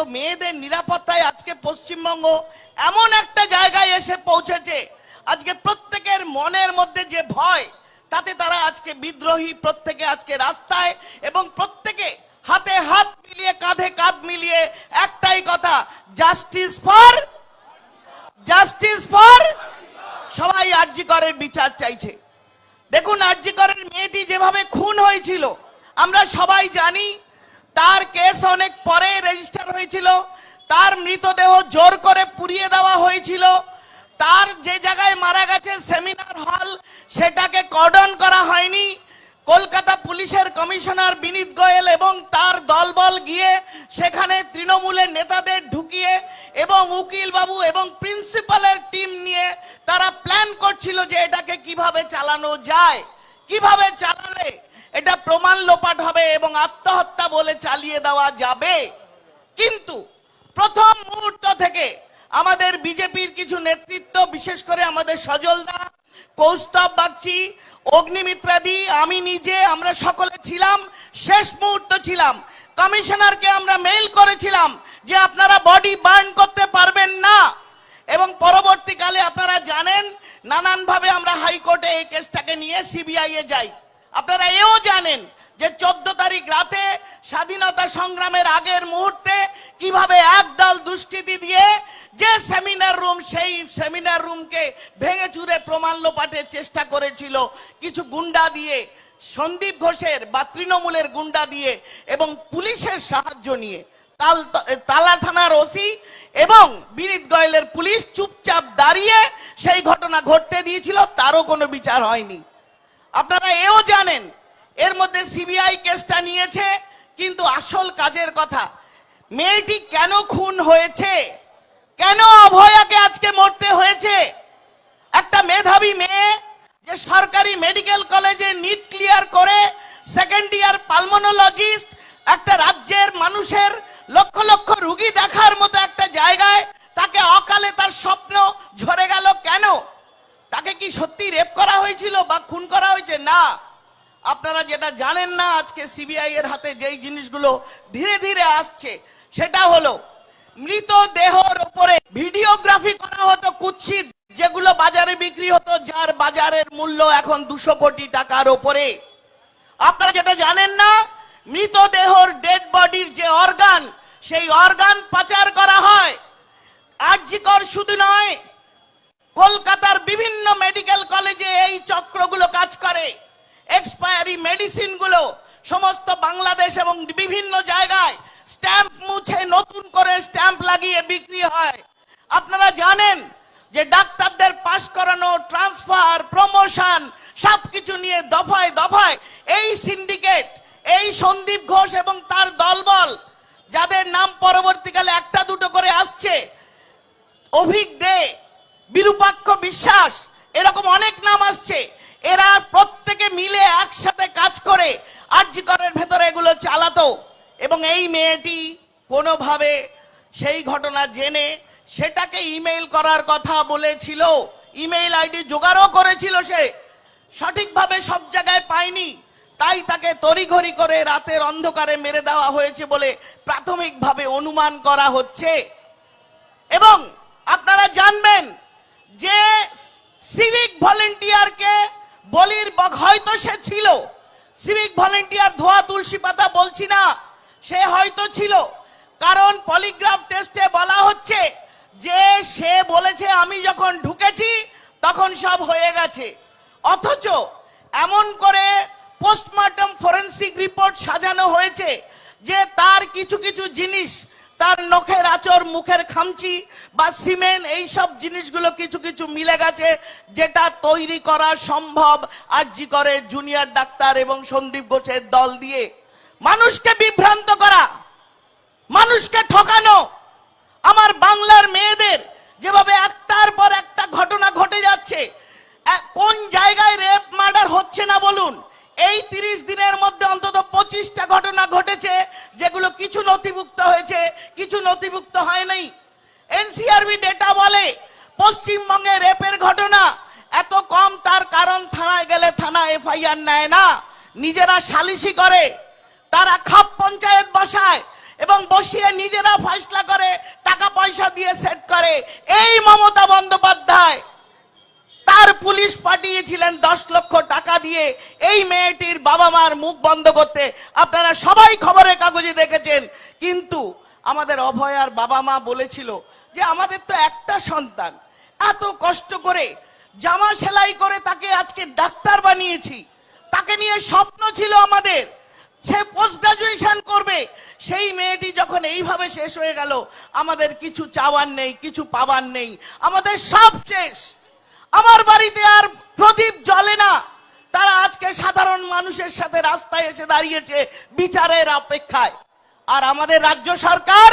তো মেয়েদের নিরাপত্তায় আজকে পশ্চিমবঙ্গ এমন একটা জায়গায় এসে পৌঁছেছে। আজকে প্রত্যেকের মনের মধ্যে যে ভয়, তাতে তারা আজকে বিদ্রোহী, প্রত্যেকে আজকে রাস্তায় এবং প্রত্যেকে হাতে হাত মিলিয়ে, কাঁধে কাঁধ মিলিয়ে একটাই কথা জাস্টিস ফর জাস্টিস ফর সবাই আরজি করের বিচার চাইছে। দেখুন, আরজি করের মেয়েটি যেভাবে খুন হয়েছিল, আমরা সবাই জানি তার কেস অনেক পরে রেজিস্টার হয়েছিল। তার মৃতদেহ জোর করে পুড়িয়ে দেওয়া হয়েছিল। তার যে জায়গায় মারা গেছে সেমিনার হল, সেটাকে কর্ডন করা হয়নি। কলকাতা পুলিশের কমিশনার বিনীত গোয়েল এবং তার দলবল গিয়ে সেখানে তৃণমূলের নেতাদের ঢুকিয়ে এবং উকিল বাবু এবং প্রিন্সিপালের টিম নিয়ে তারা প্ল্যান করছিল যে এটাকে কীভাবে চালানো যায়। কীভাবে চালালে? এটা প্রমাণ লোপাট হবে এবং আত্মহত্যা বলে চালিয়ে দেওয়া যাবে। কিন্তু প্রথম মুহূর্ত থেকে আমাদের বিজেপির কিছু নেতৃত্ব, বিশেষ করে আমাদের সজলদা, কৌস্তব বাগচি অগ্নিমিত্রাদি আমি নিজে, আমরা সকলে ছিলাম, শেষ মুহূর্ত ছিলাম। কমিশনারকে আমরা মেইল করেছিলাম যে আপনারা বডি বার্ন করতে পারবেন না। এবং পরবর্তীকালে আপনারা জানেন, নানানভাবে আমরা হাইকোর্টে এই কেসটাকে নিয়ে সিবিআই এ যাই। আপনারা এও জানেন যে চোদ্দ তারিখ রাতে স্বাধীনতা সংগ্রামের আগের মুহূর্তে কীভাবে একদল দুষ্কৃতি দিয়ে যে সেমিনার রুম, সেই সেমিনার রুমকে ভেঙে চুরে প্রমাণ লোপাটের চেষ্টা করেছিল, কিছু গুন্ডা দিয়ে, সন্দীপ ঘোষের বা তৃণমূলের গুন্ডা দিয়ে এবং পুলিশের সাহায্য নিয়ে। তাল, তালা থানার ওসি এবং বিনীত গোয়েলের পুলিশ চুপচাপ দাঁড়িয়ে সেই ঘটনা ঘটতে দিয়েছিল, তারও কোনো বিচার হয়নি। আপনারা এও জানেন, এর মধ্যে সিবিআই কেসটা নিয়েছে, কিন্তু আসল কাজের কথা, মেয়েটি কেন খুন হয়েছে? কেন অভয়াকে আজকে মরতে হয়েছে? একটা মেধাবী মেয়ে যে সরকারি মেডিকেল কলেজে নিট ক্লিয়ার করে সেকেন্ড ইয়ার পালমোনোলজিস্ট একটা রাজ্যের মানুষের লক্ষ লক্ষ রুগী দেখার মতো একটা জায়গায় তাকে অকালে তার স্বপ্ন ঝরে গেল কেন? তাকে কি সত্যি রেপ করা হয়েছিল বা খুন করা হয়েছে? না। আপনারা যেটা জানেন না, আজকে সিবিআই এর হাতে যেই জিনিসগুলো ধীরে ধীরে আসছে, সেটা হলো মৃতদেহর উপরে ভিডিওগ্রাফি করা হতো কুৎসিত, যেগুলো বাজারে বিক্রি হতো, যার বাজারের মূল্য এখন দুশো কোটি টাকার ওপরে আপনারা যেটা জানেন না মৃতদেহর ডেড বডির যে অর্গান সেই অর্গান পাচার করা হয়। আর্যিকর শুধু নয় কলকাতার বিভিন্ন মেডিকেল কলেজে এই চক্রগুলো কাজ করে। এক্সপায়ারি মেডিসিনগুলো সমস্ত বাংলাদেশ এবং বিভিন্ন জায়গায় স্ট্যাম্প মুছে নতুন করে স্ট্যাম্প লাগিয়ে বিক্রি হয়। আপনারা জানেন যে ডাক্তারদের পাশ করানো ট্রান্সফার প্রমোশন সবকিছু নিয়ে দফায় দফায় এই সিন্ডিকেট এই সন্দীপ ঘোষ এবং তার দলবল, যাদের নাম পরবর্তীকালে একটা দুটো করে আসছে অভিক দে বিরূপাক্ষ বিশ্বাস, এরকম অনেক নাম আসছে। এরা প্রত্যেকে মিলে একসাথে কাজ করে আরজি করের ভেতরে এগুলো চালাতো। এবং এই মেয়েটি কোনোভাবে সেই ঘটনা জেনে সেটাকে ইমেইল করার কথা বলেছিল। ইমেইল আইডি জোগাড়ও করেছিল সে। সঠিকভাবে সব জায়গায় পায়নি। তাই তাকে তড়িঘড়ি করে রাতের অন্ধকারে মেরে দেওয়া হয়েছে বলে প্রাথমিকভাবে অনুমান করা হচ্ছে। এবং আপনারা জানবেন যে সিভিক ভলেন্টিয়ারকে বলির হয়তো সে ছিল। সিভিক ভলেন্টিয়ার ধোয়া তুলসী পাতা বলছি না, সে হয়তো ছিল। কারণ পলিগ্রাফ টেস্টে বলা হচ্ছে যে সে বলেছে আমি যখন ঢুকেছি তখন সব হয়ে গেছে। অথচ এমন করে পোস্টমর্টম ফরেন্সিক রিপোর্ট সাজানো হয়েছে যে তার কিছু কিছু জিনিস তার নখের আচর মুখের খামচি বা সিমেন্ট এই সব জিনিসগুলো কিছু কিছু মিলে গেছে, যেটা তৈরি করা সম্ভব আর জি করে জুনিয়র ডাক্তার এবং সন্দীপ ঘোষের দল দিয়ে। মানুষকে বিভ্রান্ত করা, মানুষকে ঠকানো, আমার বাংলার মেয়েদের যেভাবে একটার পর একটা ঘটনা ঘটে যাচ্ছে কোন জায়গায় রেপ, মার্ডার হচ্ছে না বলুন, এই তিরিশ দিনের মধ্যে অন্তত পঁচিশটা ঘটনা ঘটেছে, যেগুলো কিছু নথিভুক্ত হয়েছে, কিছু নথিভুক্ত হয় নাই। এনসিআরবি ডেটা বলে, পশ্চিমবঙ্গে রেপের ঘটনা, এত কম তার কারণ থানায় গেলে থানা এফআইআর নেয় না, নিজেরা সালিশি করে, তারা খাপ পঞ্চায়েত বসায়, এবং বসিয়ে নিজেরা ফয়সলা করে, টাকা পয়সা দিয়ে সেট করে। এই মমতা বন্দ্যোপাধ্যায় তার পুলিশ পাঠিয়েছিলেন দশ লক্ষ টাকা দিয়ে। এই মেয়েটির বাবা মার মুখ বন্ধ করতে। আপনারা সবাই খবরের কাগজে দেখেছেন। কিন্তু আমাদের অভয়ার বাবা মা বলেছিল যে, আমাদের তো একটা সন্তান। এত কষ্ট করে জামা সেলাই করে তাকে আজকে ডাক্তার বানিয়েছি। তাকে নিয়ে স্বপ্ন ছিল আমাদের। সে পোস্ট গ্রাজুয়েশন করবে। সেই মেয়েটি যখন এইভাবে শেষ হয়ে গেল, আমাদের কিছু চাওয়ার নেই, কিছু পাওয়ার নেই। আমাদের সব শেষ। আমার বাড়িতে আর প্রদীপ জ্বলে না। তারা আজকে সাধারণ মানুষের সাথে রাস্তায় এসে দাঁড়িয়েছে বিচারের অপেক্ষায়। আর আমাদের রাজ্য সরকার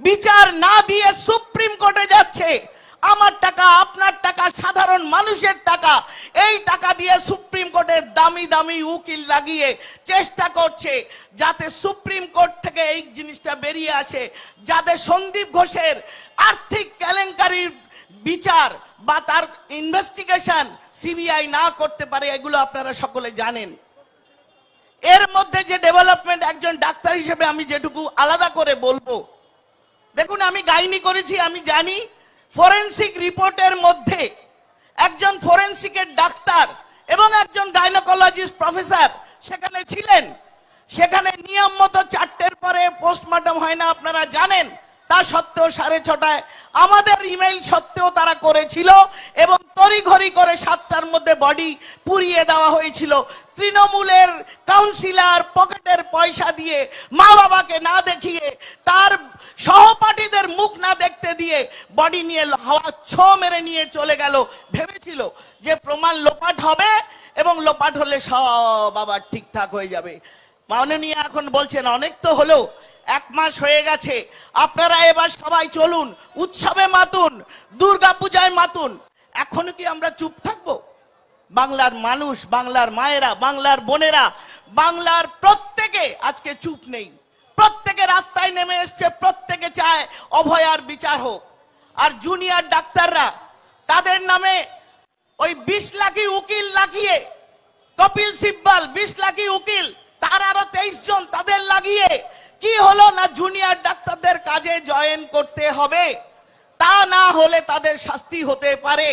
বিচার না দিয়ে সুপ্রিম কোর্টে যাচ্ছে। আমার টাকা, আপনার টাকা, সাধারণ মানুষের টাকা, এই টাকা দিয়ে সুপ্রিম কোর্টের দামি দামি উকিল লাগিয়ে চেষ্টা করছে যাতে সুপ্রিম কোর্ট থেকে এই জিনিসটা বেরিয়ে আসে, যাতে সন্দীপ ঘোষের আর্থিক কেলেঙ্কারির বিচার বা তার ইনভেস্টিগেশন সিবিআই না করতে পারে, এগুলো আপনারা সকলে জানেন। এর মধ্যে যে ডেভেলপমেন্ট একজন ডাক্তার হিসেবে আমি যেটুকু আলাদা করে বলব, দেখুন আমি গাইনি করেছি, আমি জানি ফরেন্সিক রিপোর্টের মধ্যে একজন ফরেন্সিকের ডাক্তার এবং একজন গাইনোকোলজিস্ট প্রফেসর সেখানে ছিলেন। সেখানে নিয়ম মতো চারটের পরে পোস্টমর্টম হয় না, আপনারা জানেন। তা সত্ত্বেও সাড়ে ছটায় আমাদের ইমেইল সত্ত্বেও তারা করেছিল এবং তড়িঘড়ি করে সাতটার মধ্যে বডি পুড়িয়ে দেওয়া হয়েছিল। তৃণমূলের কাউন্সিলর পকেটের পয়সা দিয়ে মা বাবাকে না দেখিয়ে, তার সহপাঠীদের মুখ না দেখতে দিয়ে বডি নিয়ে হাওয়া ছো মেরে নিয়ে চলে গেল। ভেবেছিল যে প্রমাণ লোপাট হবে এবং লোপাট হলে সব আবার ঠিকঠাক হয়ে যাবে। মাননীয় এখন বলছেন, অনেক তো হলো। এক মাস হয়ে গেছে। আপনারা এবার সবাই চলুন, উৎসবে মাতুন দুর্গা পূজায় মাতুন। এখনও কি আমরা চুপ থাকব? বাংলার মানুষ, বাংলার মায়েরা, বাংলার বোনেরা, বাংলার প্রত্যেকে আজকে চুপ নেই। প্রত্যেকে রাস্তায় নেমে এসছে, প্রত্যেকে চায় অভয়ার বিচার হোক। আর জুনিয়র ডাক্তাররা, তাদের নামে ওই বিশ লাখি উকিল লাগিয়ে, কপিল সিব্বাল, বিশ লাখি উকিল, তার আরও তেইশ জন তাদের লাগিয়ে কি হলো না জুনিয়র ডাক্তারদের কাজে জয়েন করতে হবে? তা না হলে তাদের শাস্তি হতে পারে।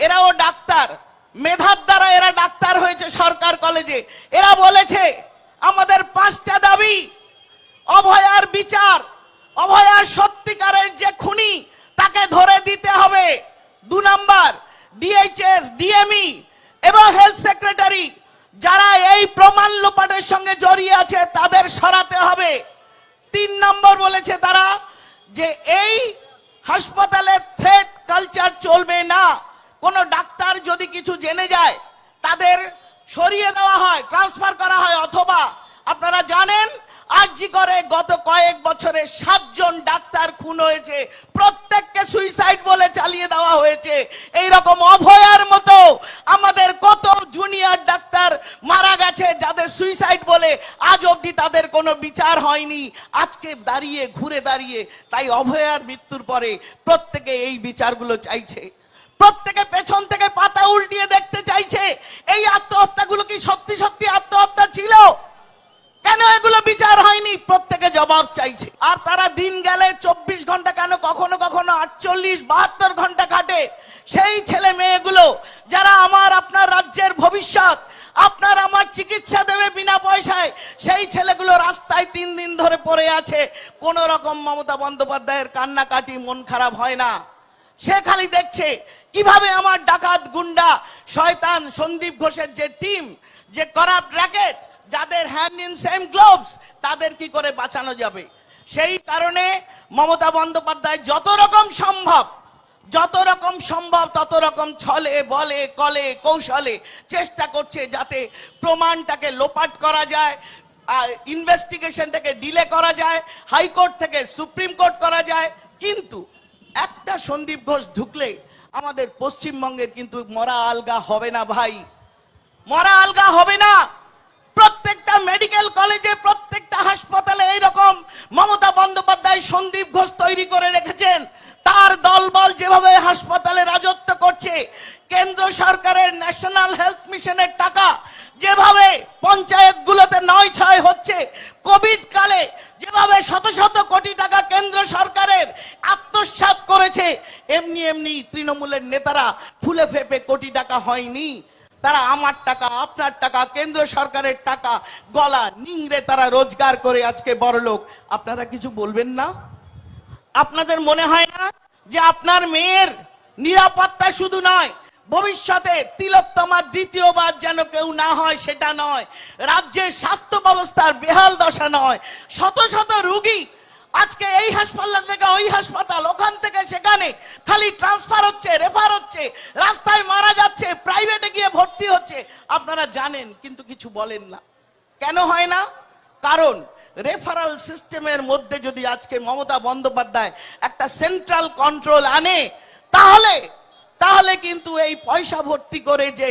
এরাও ডাক্তার। মেধার দ্বারা এরা ডাক্তার হয়েছে সরকার কলেজে এরা বলেছে, আমাদের পাঁচটা দাবি। অভয়ার বিচার, অভয়ার সত্যিকারের যে খুনি, তাকে ধরে দিতে হবে। দু নাম্বার ডিএইচএস ডিএমই এবং হেলথ সেক্রেটারি যারা এই প্রমাণ লোপাটের সঙ্গে জড়িয়ে আছে, তাদের সরাতে হবে। তিন নম্বর বলেছে তারা যে এই হাসপাতালে থ্রেট কালচার চলবে না। কোন ডাক্তার যদি কিছু জেনে যায়, তাদের সরিয়ে দেওয়া হয় ট্রান্সফার করা হয়, অথবা আপনারা জানেন আরজি করে গত কয়েক বছরে সাতজন ডাক্তার খুন হয়েছে। প্রত্যেককে সুইসাইড বলে চালিয়ে দেওয়া হয়েছে। এই রকম অভয়ার মতো আমাদের কত জুনিয়র ডাক্তার মারা গেছে যাদের সুইসাইড বলে আজ অবধি তাদের কোনো বিচার হয়নি। আজকে দাঁড়িয়ে, ঘুরে দাঁড়িয়ে, তাই অভয়ার মৃত্যুর পরে প্রত্যেকে এই বিচারগুলো চাইছে। প্রত্যেকে পেছন থেকে পাতা উল্টিয়ে দেখতে চাইছে। এই আত্মহত্যাগুলো কি সত্যি সত্যি আত্মহত্যা ছিল? কেন এগুলো বিচার হয়নি? প্রত্যেকে জবাব চাইছে। আর তারা দিন গেলে চব্বিশ ঘণ্টা কেন কখনো কখনো আটচল্লিশ, বাহাত্তর ঘণ্টা কাটে? সেই ছেলে মেয়েগুলো, যারা আমার, আপনার রাজ্যের ভবিষ্যৎ, আপনার আমার চিকিৎসা দেবে বিনা পয়সায়, সেই ছেলেগুলো রাস্তায় তিন দিন ধরে পড়ে আছে। কোন রকম মমতা বন্দ্যোপাধ্যায়ের কান্নাকাটি মন খারাপ হয় না। সে খালি দেখছে কীভাবে আমার ডাকাত গুন্ডা, শয়তান সন্দীপ ঘোষের যে টিম, যে করাপ্ট র্যাকেট যাদের হ্যান্ড ইন সেম গ্লোভস তাদের কি করে বাঁচানো যাবে? সেই কারণে মমতা বন্দ্যোপাধ্যায় যত রকম সম্ভব, যত রকম সম্ভব, তত রকম ছলে, বলে, কলে, কৌশলে চেষ্টা করছে যাতে প্রমাণটাকে লোপাট করা যায় ইনভেস্টিগেশনটাকে ডিলে করা যায়, হাইকোর্ট থেকে সুপ্রিম কোর্ট করা যায়। কিন্তু একটা সন্দীপ ঘোষ ঢুকলে আমাদের পশ্চিমবঙ্গের কিন্তু মরা আলগা হবে না ভাই। মরা আলগা হবে না। প্রত্যেকটা মেডিকেল কলেজে প্রত্যেকটা হাসপাতালে এইরকম মমতা বন্দ্যোপাধ্যায় সন্দীপ ঘোষ তৈরি করে রেখেছেন। তার দলবল যেভাবে হাসপাতালে রাজত্ব করছে, কেন্দ্র সরকারের ন্যাশনাল হেলথ মিশনের টাকা যেভাবে পঞ্চায়েত গুলোতে নয় ছয় হচ্ছে কোভিড কালে যেভাবে শত শত কোটি টাকা কেন্দ্র সরকারের আত্মসাৎ করেছে, এমনি এমনি তৃণমূলের নেতারা ফুলে ফেপে কোটি টাকা হয়নি। তারা আমার টাকা, আপনার টাকা, কেন্দ্র সরকারের টাকা, গলা নিংড়ে তারা রোজগার করে আজকে বড় লোক। আপনারা কিছু বলবেন না? আপনাদের মনে হয় না যে আপনার মেয়ের নিরাপত্তা শুধু নয়, ভবিষ্যতে তিলোত্তমার দ্বিতীয়বার যেন কেউ না হয় সেটা নয়, রাজ্যের স্বাস্থ্য ব্যবস্থার বেহাল দশা নয়, শত শত রুগী আজকে এই হাসপাতাল থেকে ওই হাসপাতাল, ওখান থেকে সেখানে খালি ট্রান্সফার হচ্ছে রেফার হচ্ছে, রাস্তায় মারা যাচ্ছে প্রাইভেটে গিয়ে ভর্তি হচ্ছে। আপনারা জানেন, কিন্তু কিছু বলেন না। কেন হয় না? কারণ রেফারাল সিস্টেমের মধ্যে যদি আজকে মমতা বন্দ্যোপাধ্যায় একটা সেন্ট্রাল কন্ট্রোল আনে, তাহলে তাহলে কিন্তু এই পয়সা ভর্তি করে যে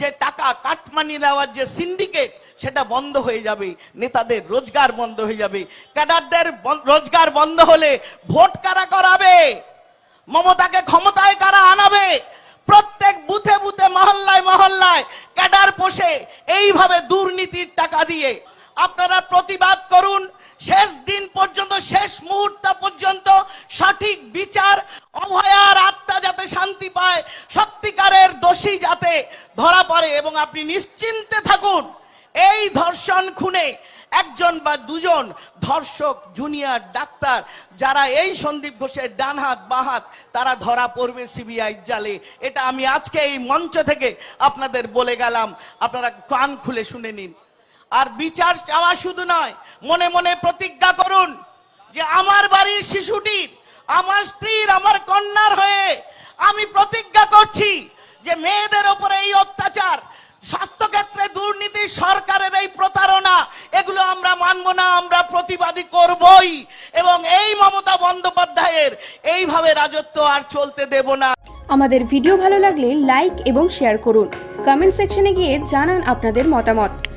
যে টাকা কাটমানি নেওয়ার যে সিন্ডিকেট সেটা বন্ধ হয়ে যাবে, নেতাদের রোজগার বন্ধ হয়ে যাবে। ক্যাডারদের রোজগার বন্ধ হলে ভোট কারা করাবে? মমতাকে ক্ষমতায় কারা আনাবে? প্রত্যেক বুথে বুথে, মহল্লায় মহল্লায় ক্যাডার পোষে এইভাবে দুর্নীতির টাকা দিয়ে আপনারা প্রতিবাদ করুন। শেষ দিন পর্যন্ত, শেষ মুহূর্ত পর্যন্ত সঠিক বিচার, অভয়ার আত্মা যাতে শান্তি পায়, সত্যিকারের দোষী যাতে ধরা পড়ে এবং আপনি নিশ্চিন্তে থাকুন। এই ধর্ষণ খুনে একজন বা দুজন ধর্ষক, জুনিয়র, ডাক্তার, যারা এই সন্দীপ ঘোষের ডান হাত, বাঁ হাত, তারা ধরা পড়বে সিবিআই জালে। এটা আমি আজকে এই মঞ্চ থেকে আপনাদের বলে গেলাম। আপনারা কান খুলে শুনে নিন। আর বিচার চাওয়া শুধু নয়, মনে মনে প্রতিজ্ঞা করুন যে আমার বাড়ির শিশুটির, আমার স্ত্রীর, আমার কন্যার হয়ে আমি প্রতিজ্ঞা করছি যে মেয়েদের ওপরে এই অত্যাচার, স্বাস্থ্যক্ষেত্রে দুর্নীতি, সরকারের এই প্রতারণা, এগুলো আমরা মানব না, আমরা প্রতিবাদী করবই। এবং এই মমতা বন্দ্যোপাধ্যায়ের এইভাবে রাজত্ব আর চলতে দেব না। আমাদের ভিডিও ভালো লাগলে লাইক এবং শেয়ার করুন। কমেন্ট সেকশনে গিয়ে জানান আপনাদের মতামত।